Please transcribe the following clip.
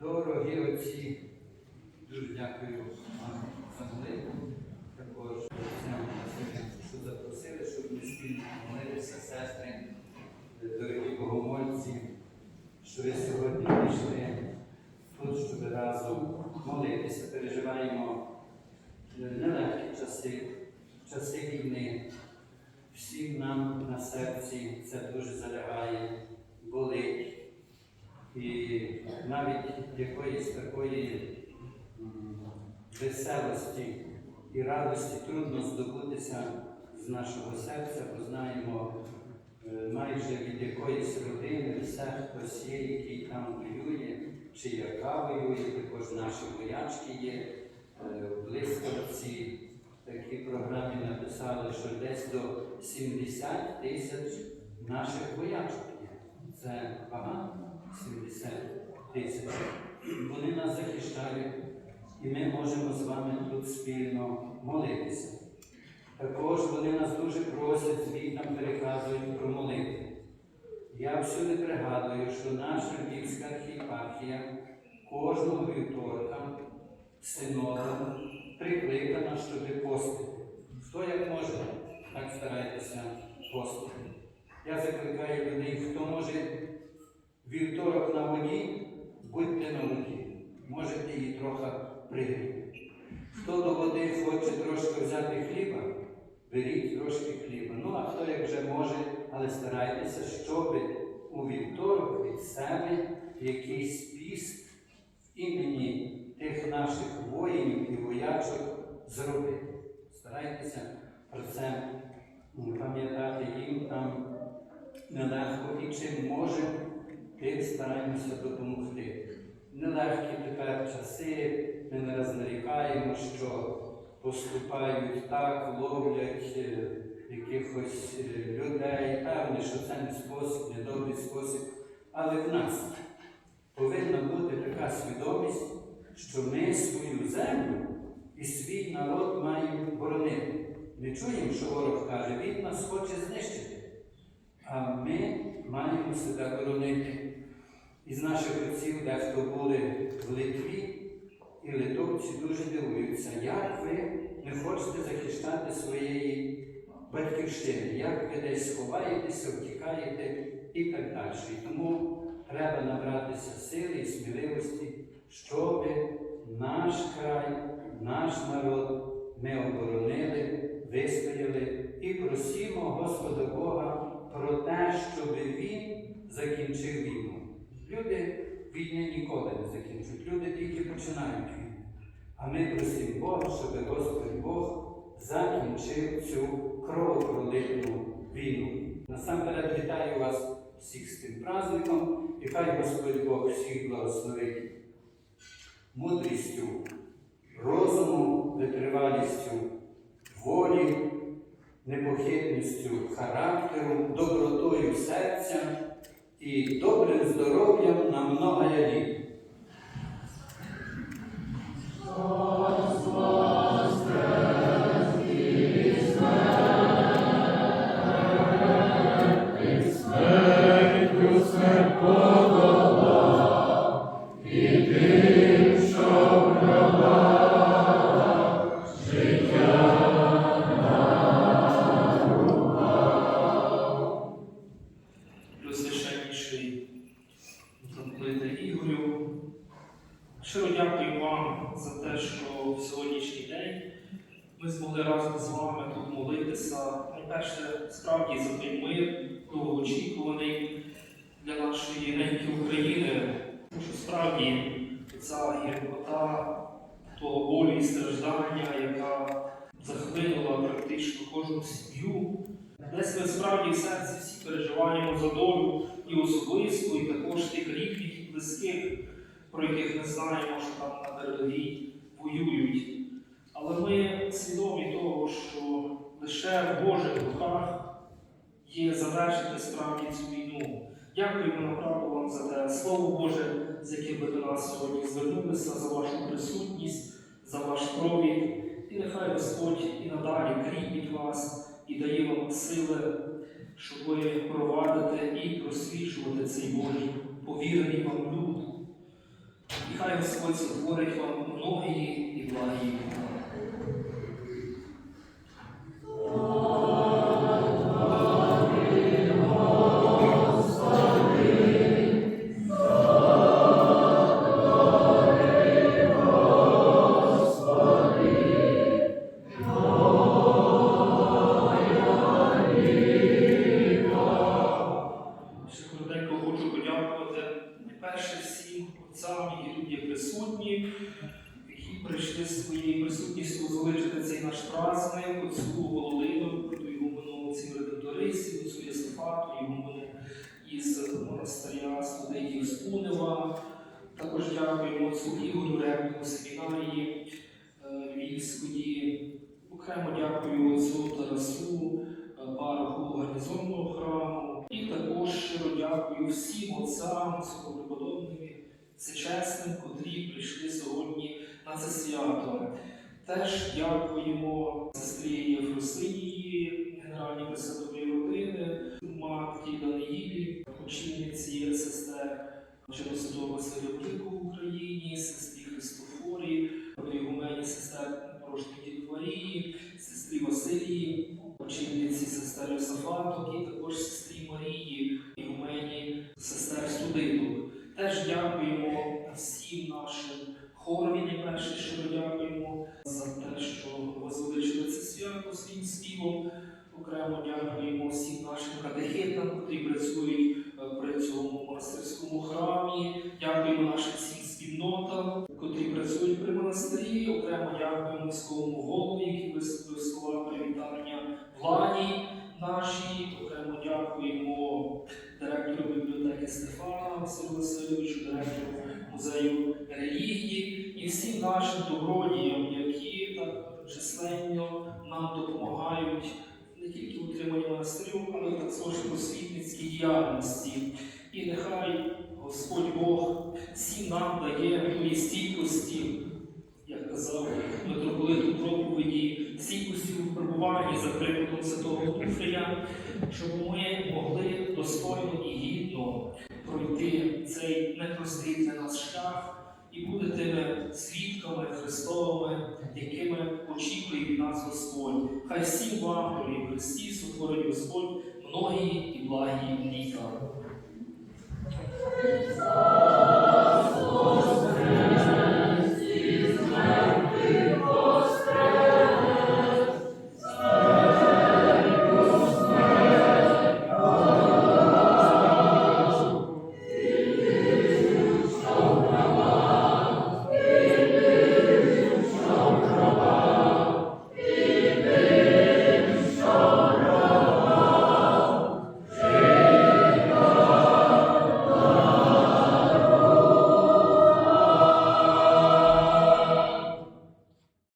Дорогі отці, дуже дякую вам за молитву. Також що запросили, щоб ми спільно молилися, сестри, дорогі богомольці, що ви сьогодні прийшли тут, щоб разом молитися. Переживаємо нелегкі часи, часи війни. Всім нам на серці це дуже залягає, болить. І навіть якоїсь такої веселості і радості трудно здобутися з нашого серця, бо знаємо е, майже від якоїсь родини все хтось є, який там воює, чи яка воює, також наші воячки є. Е, В блискавці такі програмі написали, що десь до 70 тисяч наших воячок є. Це багато. 70 тисяч. Вони нас захищають, і ми можемо з вами тут спільно молитися. Також вони нас дуже просять, звітам переказують про молитву. Я всюди пригадую, що наша Львівська архієпархія кожного вівторка синодом прикликана, щоб постити. Хто як може, так старайтеся постити. Я закликаю людей, хто може вівторок на воді, будьте на воді. Можете її трохи пригріти. Хто до води хоче трошки взяти хліба, беріть трошки хліба. Ну, а хто як вже може, але старайтеся, щоб у вівторок від себе якийсь піст імені тих наших воїнів і воячок зробити. Старайтеся про це пам'ятати їм там нелегко і чим можемо, тим стараємося допомогти. Нелегкі тепер часи, ми не раз нарікаємо, що поступають так, ловлять е, якихось е, людей. Певне, що це не спосіб, не добрий спосіб. Але в нас повинна бути така свідомість, що ми свою землю і свій народ маємо боронити. Ми чуємо, що ворог каже, він нас хоче знищити. А ми маємо себе боронити. Із наших отців, дехто були в Литві, і литовці дуже дивуються, як ви не хочете захищати своєї батьківщини, як ви десь ховаєтеся, втікаєте і так далі. Тому треба набратися сили і сміливості, щоб наш край, наш народ ми оборонили, вистояли і просімо Господа Бога про те, щоб Він закінчив війну. Люди війни ніколи не закінчують, люди тільки починають війну. А ми просимо Бога, щоб Господь Бог закінчив цю кровопролитну війну. Насамперед вітаю вас всіх з тим праздником, і хай Господь Бог всіх благословить мудрістю, розуму, витривалістю, волі, непохитністю характеру, добротою серця і добрим здоров'ям на многое літ. Ми змогли разом з вами тут молитися. Найперше, справді за той мир, довгоочікуваний для нашої неньки України. Тому що справді ця гіркота того болю і страждання, яка захлинула практично кожну сім'ю. Десь ми справді в серці всі переживаємо за долю і особисту, і також тих рідних і близьких, про яких ми знаємо, що там на передовій воюють. Але ми свідомі того, що лише в Божих руках є завершити справді цю війну. Дякуємо направду вам за те Слово Боже, з яким ви до нас сьогодні звернулися, за вашу присутність, за ваш провід. І нехай Господь і надалі кріпить вас і дає вам сили, щоб ви провадити і просвічувати цей Божий повірений вам люд. І хай Господь сотворить вам многії і благі. Найперше всім отцям, які тут присутні, які прийшли своєю присутністю залишити цей наш праздник, оцю Володимиру, Ігумену цим редакторисі, оцю Єсофату, Ігумену із монастиря студентів з Пунева. Також дякуємо отцю Ігорю, ректору семінарії е, Львівської. Окремо дякую отцю Тарасу, е, пароху гарнізонного храму. І також щиро дякую всім отцям, святопреподобним, всечесним, котрі прийшли сьогодні на це свято. Теж дякуємо сестрі Єфросинії, генеральній пресвятої родини, матці Даниїлі, очільниці сестер Вчора Святого в Україні, сестрі Христофорі, Ігумені сестер Порошній Дід Марії, сестрі Василії, очільниці сестер Йосафаток і також сестрі Марії, Ігумені сестер Студиток. Теж дякуємо всім нашим хорові, найперше, що дякуємо за те, що возвеличили це свято своїм співом. Окремо дякуємо всім нашим катехетам, які працюють е, при цьому монастирському храмі. Дякуємо нашим всім спільнотам, котрі працюють при монастирі. Окремо дякуємо міському голові, який висловив слова привітання владі нашій. Окремо дякуємо директору бібліотеки Стефана Василю Васильовичу, директору музею релігії і всім нашим добродіям, які так численно нам допомагають не тільки утриманні монастирю, але також просвітницькій діяльності. І нехай Господь Бог всім нам дає стійкості, як казав митрополит у проповіді, стійкості у перебуванні за прикладом Святого Туфрія, щоб ми могли достойно і гідно пройти цей непростий для нас шлях і бути тими свідками Христовими, якими очікує від нас Господь. Хай всім вам, дорогі Христі, сотворить Господь многії і благі літа. Christ.